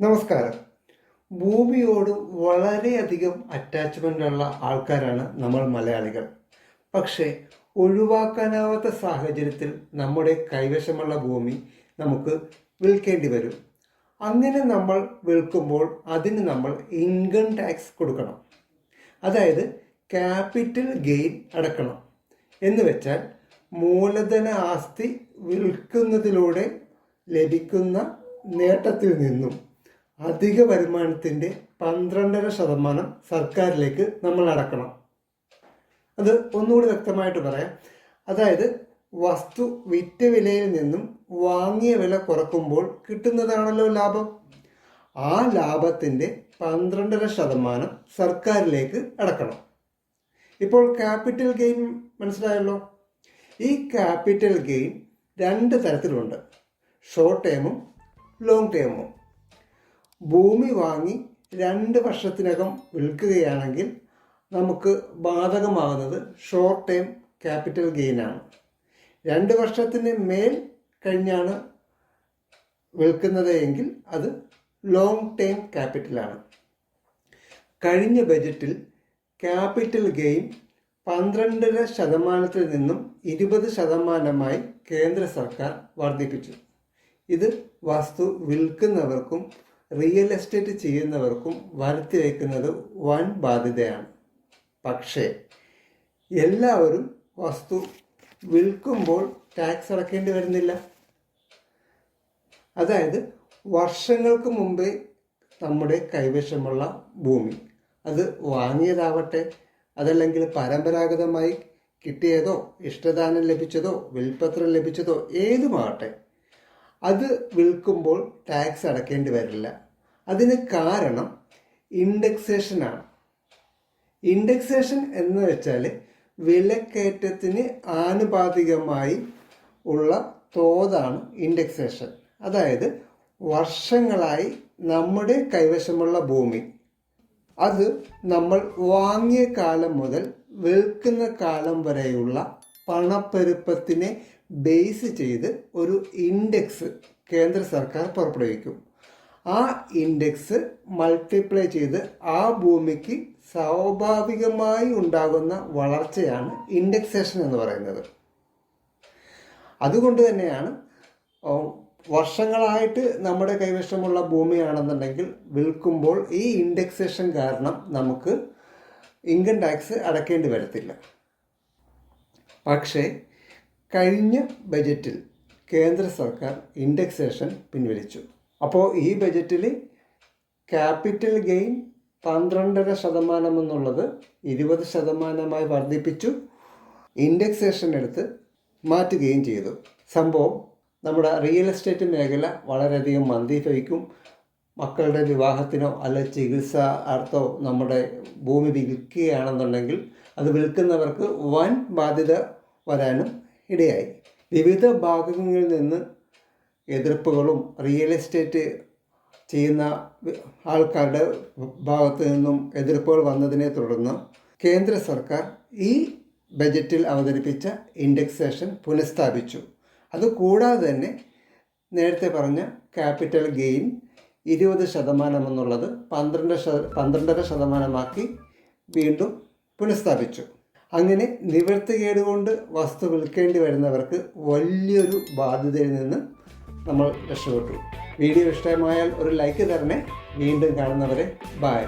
നമസ്കാരം. ഭൂമിയോട് വളരെയധികം അറ്റാച്ച്മെന്റ് ഉള്ള ആൾക്കാരാണ് നമ്മൾ മലയാളികൾ. പക്ഷേ ഒഴിവാക്കാനാവാത്ത സാഹചര്യത്തിൽ നമ്മുടെ കൈവശമുള്ള ഭൂമി നമുക്ക് വിൽക്കേണ്ടി വരും. അങ്ങനെ നമ്മൾ വിൽക്കുമ്പോൾ അതിന് നമ്മൾ ഇൻകം ടാക്സ് കൊടുക്കണം. അതായത് ക്യാപിറ്റൽ ഗെയിൻ അടക്കണം. എന്ന് വെച്ചാൽ മൂലധന ആസ്തി വിൽക്കുന്നതിലൂടെ ലഭിക്കുന്ന നേട്ടത്തിൽ നിന്നും. അധിക വരുമാനത്തിന്റെ പന്ത്രണ്ടര ശതമാനം സർക്കാരിലേക്ക് നമ്മൾ അടക്കണം. അത് ഒന്നുകൂടി വ്യക്തമായിട്ട് പറയാം. അതായത് വസ്തു വിറ്റ വിലയിൽ നിന്നും വാങ്ങിയ വില കുറക്കുമ്പോൾ കിട്ടുന്നതാണല്ലോ ലാഭം. ആ ലാഭത്തിന്റെ പന്ത്രണ്ടര ശതമാനം സർക്കാരിലേക്ക് അടക്കണം. ഇപ്പോൾ ക്യാപിറ്റൽ ഗെയിൻ മനസ്സിലായല്ലോ? ഈ ക്യാപിറ്റൽ ഗെയിൻ രണ്ട് തരത്തിലുണ്ട്. ഷോർട്ട് ടേമും ലോങ് ടേമും. ഭൂമി വാങ്ങി രണ്ട് വർഷത്തിനകം വിൽക്കുകയാണെങ്കിൽ നമുക്ക് ബാധകമാകുന്നത് ഷോർട്ട് ടേം ക്യാപിറ്റൽ ഗെയിനാണ് രണ്ട് വർഷത്തിന് മേൽ കഴിഞ്ഞാണ് വിൽക്കുന്നത് എങ്കിൽ അത് ലോങ് ടേം ക്യാപിറ്റലാണ് കഴിഞ്ഞ ബജറ്റിൽ ക്യാപിറ്റൽ ഗെയിൻ പന്ത്രണ്ടര ശതമാനത്തിൽ നിന്നും ഇരുപത് ശതമാനമായി കേന്ദ്ര സർക്കാർ വർദ്ധിപ്പിച്ചു. ഇത് വസ്തു വിൽക്കുന്നവർക്കും റിയൽ എസ്റ്റേറ്റ് ചെയ്യുന്നവർക്കും വരുത്തി വയ്ക്കുന്നത് വൻ ബാധ്യതയാണ്. പക്ഷേ എല്ലാവരും വസ്തു വിൽക്കുമ്പോൾ ടാക്സ് അടക്കേണ്ടി വരുന്നില്ല. അതായത് വർഷങ്ങൾക്ക് മുമ്പേ നമ്മുടെ കൈവശമുള്ള ഭൂമി അത് വാങ്ങിയതാവട്ടെ അതല്ലെങ്കിൽ പരമ്പരാഗതമായി കിട്ടിയതോ ഇഷ്ടദാനം ലഭിച്ചതോ വിൽപത്രം ലഭിച്ചതോ ഏതുമാകട്ടെ അത് വിൽക്കുമ്പോൾ ടാക്സ് അടക്കേണ്ടി വരില്ല. അതിന് കാരണം ഇൻഡെക്സേഷനാണ് ഇൻഡെക്സേഷൻ എന്ന് വെച്ചാൽ വിലക്കയറ്റത്തിന് ആനുപാതികമായി ഉള്ള തോതാണ് ഇൻഡെക്സേഷൻ അതായത് വർഷങ്ങളായി നമ്മുടെ കൈവശമുള്ള ഭൂമി. അത് നമ്മൾ വാങ്ങിയ കാലം മുതൽ വിൽക്കുന്ന കാലം വരെയുള്ള പണപ്പെരുപ്പത്തിനെ ബേസ് ചെയ്ത് ഒരു ഇൻഡെക്സ് കേന്ദ്ര സർക്കാർ പുറപ്പെടുവിക്കും. ആ ഇൻഡെക്സ് മൾട്ടിപ്ലൈ ചെയ്ത് ആ ഭൂമിക്ക് സ്വാഭാവികമായി ഉണ്ടാകുന്ന വളർച്ചയാണ് ഇൻഡെക്സേഷൻ എന്ന് പറയുന്നത്. അതുകൊണ്ട് തന്നെയാണ് വർഷങ്ങളായിട്ട് നമ്മുടെ കൈവശമുള്ള ഭൂമിയാണെന്നുണ്ടെങ്കിൽ വിൽക്കുമ്പോൾ ഈ ഇൻഡെക്സേഷൻ കാരണം നമുക്ക് ഇൻകം ടാക്സ് അടക്കേണ്ടി വരത്തില്ല. പക്ഷേ കഴിഞ്ഞ ബജറ്റിൽ കേന്ദ്ര സർക്കാർ ഇൻഡെക്സേഷൻ പിൻവലിച്ചു. അപ്പോൾ ഈ ബജറ്റിൽ ക്യാപിറ്റൽ ഗെയിൻ പന്ത്രണ്ടര ശതമാനം എന്നുള്ളത് ഇരുപത് ശതമാനമായി വർദ്ധിപ്പിച്ചു. ഇൻഡെക്സേഷൻ എടുത്ത് മാറ്റുകയും ചെയ്തു. സംഭവം നമ്മുടെ റിയൽ എസ്റ്റേറ്റ് മേഖല വളരെയധികം മന്ദീഭവിക്കും മക്കളുടെ വിവാഹത്തിനോ അല്ല ചികിത്സ അർത്ഥോ നമ്മുടെ ഭൂമി വിൽക്കുകയാണെന്നുണ്ടെങ്കിൽ അത് വിൽക്കുന്നവർക്ക് വൻ ബാധ്യത വരാനും ഇടയായി. വിവിധ ഭാഗങ്ങളിൽ നിന്ന് എതിർപ്പുകളും റിയൽ എസ്റ്റേറ്റ് ചെയ്യുന്ന ആൾക്കാരുടെ ഭാഗത്ത് നിന്നും എതിർപ്പുകൾ വന്നതിനെ തുടർന്ന് കേന്ദ്ര സർക്കാർ ഈ ബജറ്റിൽ അവതരിപ്പിച്ച ഇൻഡെക്സേഷൻ പുനഃസ്ഥാപിച്ചു. അതുകൂടാതെ തന്നെ നേരത്തെ പറഞ്ഞ ക്യാപിറ്റൽ ഗെയിൻ ഇരുപത് ശതമാനം എന്നുള്ളത് പന്ത്രണ്ട് പന്ത്രണ്ടര ശതമാനമാക്കി വീണ്ടും പുനഃസ്ഥാപിച്ചു. അങ്ങനെ നിവൃത്തികേട് കേടുകൊണ്ട് വസ്തു വിൽക്കേണ്ടി വരുന്നവർക്ക് വലിയൊരു ബാധ്യതയിൽ നിന്ന് നമ്മൾ രക്ഷപ്പെട്ടു. വീഡിയോ ഇഷ്ടമായാൽ ഒരു ലൈക്ക് തരണേ. വീണ്ടും കാണുന്നവരെ ബായ്